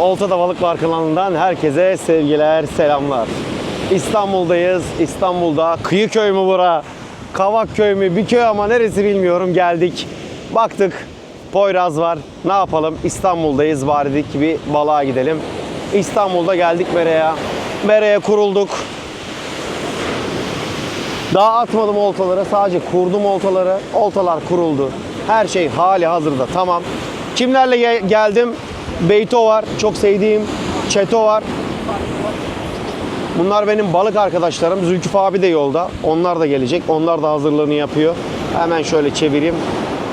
Oltada Balık kanalından herkese sevgiler, selamlar. İstanbul'dayız. İstanbul'da kıyı köy mü bura? Kavak köy mü? Bir köy ama neresi bilmiyorum. Geldik. Baktık. Poyraz var. Ne yapalım? İstanbul'dayız. Bari dedik bir balığa gidelim. İstanbul'da geldik Mere'ye. Mere'ye kurulduk. Daha atmadım oltaları. Sadece kurdum oltaları. Oltalar kuruldu. Her şey hali hazırda. Tamam. Kimlerle ge- geldim? Beyto var. Çok sevdiğim. Çeto var. Bunlar benim balık arkadaşlarım. Zülküf abi de yolda. Onlar da gelecek. Onlar da hazırlığını yapıyor. Hemen şöyle çevireyim.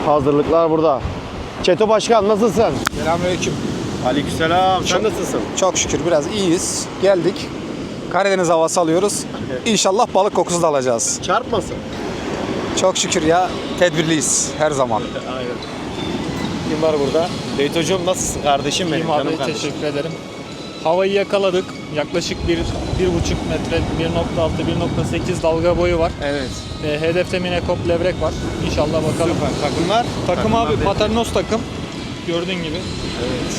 Hazırlıklar burada. Çeto Başkan nasılsın? Selamünaleyküm. Aleykümselam. Sen nasılsın? Çok şükür biraz iyiyiz. Geldik. Karadeniz havası alıyoruz. İnşallah balık kokusu da alacağız. Çarpmasın. Çok şükür ya tedbirliyiz her zaman. Aynen. Kim var burada? Beytocuğum nasılsın kardeşim benim? İyiyim abi kardeşim. teşekkür ederim. Havayı yakaladık. Yaklaşık bir, bir buçuk metre, 1.6, 1.8 dalga boyu var. Evet. E, hedefte minekop levrek var. İnşallah bakalım. Takımlar? Takım abi Takımlar Paternos takım. Gördüğün gibi.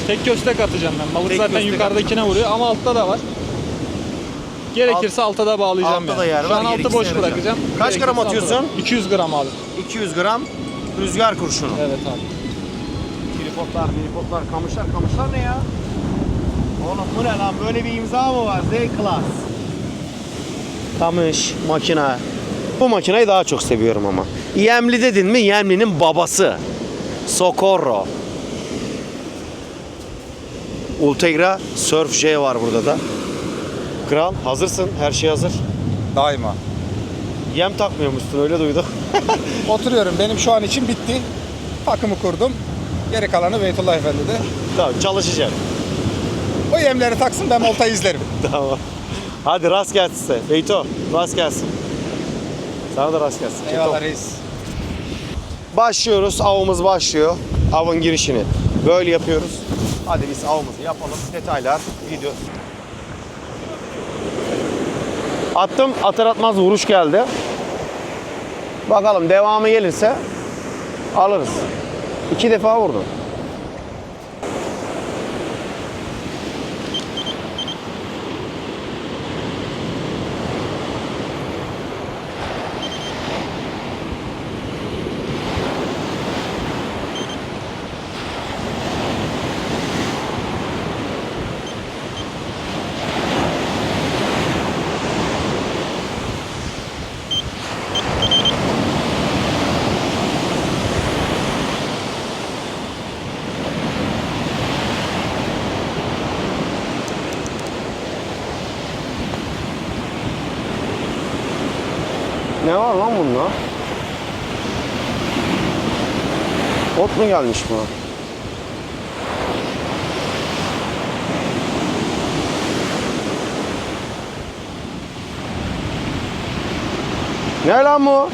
Tek köstek atacağım ben. Balık Tek zaten köstek yukarıdakine vuruyor ama altta da var. Gerekirse altta da bağlayacağım Altta da yani. yer Şu var, an altı gerekirse boş yarayacağım. bırakacağım. Kaç Gerekirse gram altta atıyorsun? da- 200 gram abi. 200 gram rüzgar kurşunu. Evet abi. Tripodlar, tripodlar, kamışlar. Kamışlar ne ya? Oğlum bu ne lan? Böyle bir imza mı var? Z Class. Kamış, makine. Bu makineyi daha çok seviyorum ama. Yemli dedin mi? Yemli'nin babası. Socorro. Ultegra Surf J var burada da. Kral hazırsın. Her şey hazır. Daima. Yem takmıyormuşsun öyle duydum. Oturuyorum. Benim şu an için bitti. Takımı kurdum. Geri kalanı Beytullah Efendi'de. tamam çalışacağım. O yemleri taksın ben oltayı izlerim. Tamam. Hadi rast gelsin size. Beyto rast gelsin. Sana da rast gelsin. Eyvallah Çeto. reis. Başlıyoruz. Avımız başlıyor. Avın girişini. Böyle yapıyoruz. Hadi biz avımızı yapalım. Detaylar video. Attım. Atar atmaz vuruş geldi. Bakalım devamı gelirse alırız. İki defa vurdu. Ne var lan bunda? Ot mu gelmiş buna? Ne lan bu?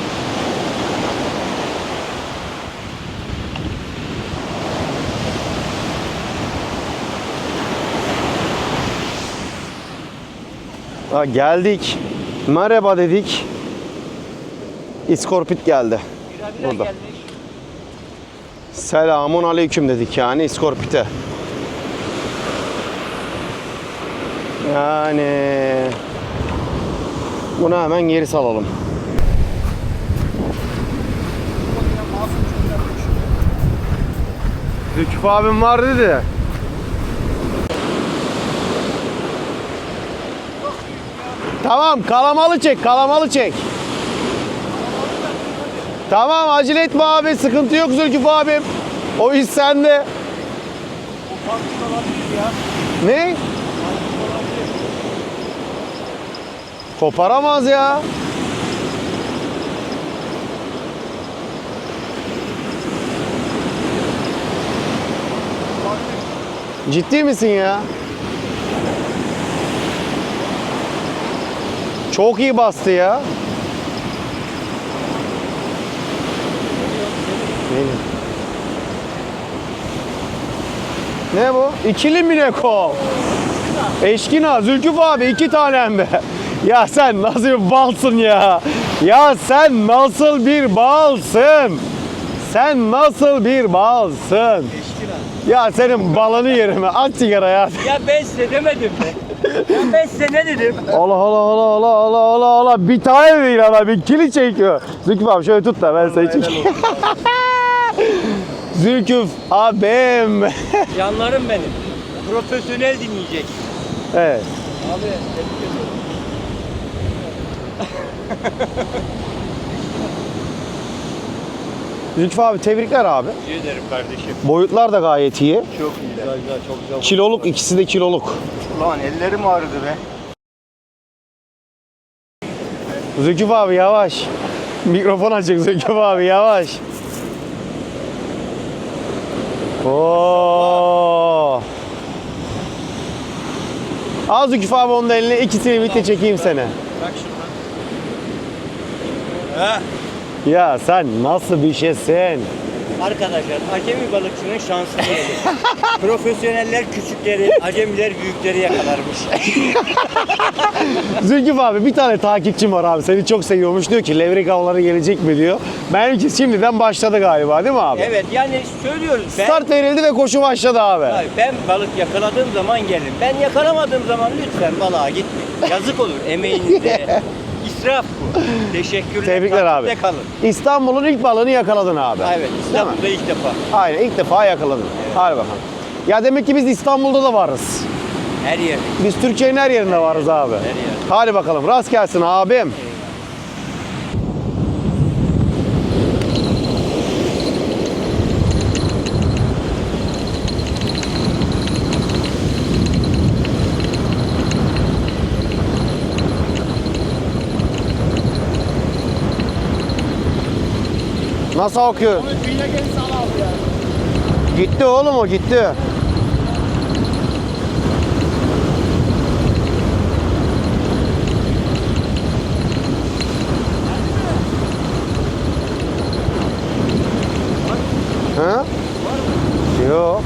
Ha, geldik. Merhaba dedik. İskorpit geldi. Burada. Selamun aleyküm dedik yani İskorpit'e. Yani bunu hemen geri salalım. Zülküf abim var dedi. Tamam kalamalı çek kalamalı çek. Tamam acele etme abi sıkıntı yok Zülküf abim. O iş sende. Ne? Koparamaz ya. Ciddi misin ya? Çok iyi bastı ya. Ne? Ne bu? İkili mineko. Eşkina, Zülküf abi iki tanem be. Ya sen nasıl bir balsın ya? Ya sen nasıl bir balsın? Sen nasıl bir balsın? Ya senin balını yerim. Aç sigara ya. Ya ben size demedim mi? Ya ben size ne dedim? Allah Allah Allah Allah Allah Allah Allah bir tane değil ana bir kili çekiyor. Zülküf abi şöyle tut da ben seni çekeyim. Zülküf abim. Canlarım benim. Profesyonel dinleyecek. evet. Abi tebrik ediyorum. Zülküf abi tebrikler abi. Teşekkür ederim kardeşim. Boyutlar da gayet iyi. Çok iyi. Güzel güzel çok güzel. Kiloluk ikisi de kiloluk. Ulan ellerim ağrıdı be. Zülküf abi yavaş. Mikrofon açık Zülküf abi yavaş. Oo. Al Zülküf abi onun eline ikisini birlikte çekeyim seni. Bak şuradan. Ha. Ya sen nasıl bir şeysin? Arkadaşlar acemi balıkçının şansı diyelim. Profesyoneller küçükleri, acemiler büyükleri yakalarmış. Zülküf abi bir tane takipçim var abi seni çok seviyormuş diyor ki levrek avları gelecek mi diyor. Benimki şimdiden başladı galiba değil mi abi? evet yani söylüyoruz ben, Start verildi ve koşu başladı abi. Abi ben balık yakaladığım zaman gelin. Ben yakalamadığım zaman lütfen balığa gitmeyin. Yazık olur emeğinize. İsraf bu. Teşekkürler. Tebrikler abi. Takipte kalın. İstanbul'un ilk balığını yakaladın abi. Evet İstanbul'da ilk defa. Aynen ilk defa yakaladın. Hadi bakalım. Ya demek ki biz İstanbul'da da varız. Her yer. Biz Türkiye'nin her yerinde varız abi. yer. Hadi bakalım rast gelsin abim. Nasıl akıyor? Gitti oğlum o gitti. Ha? Yok.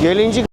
Gelincik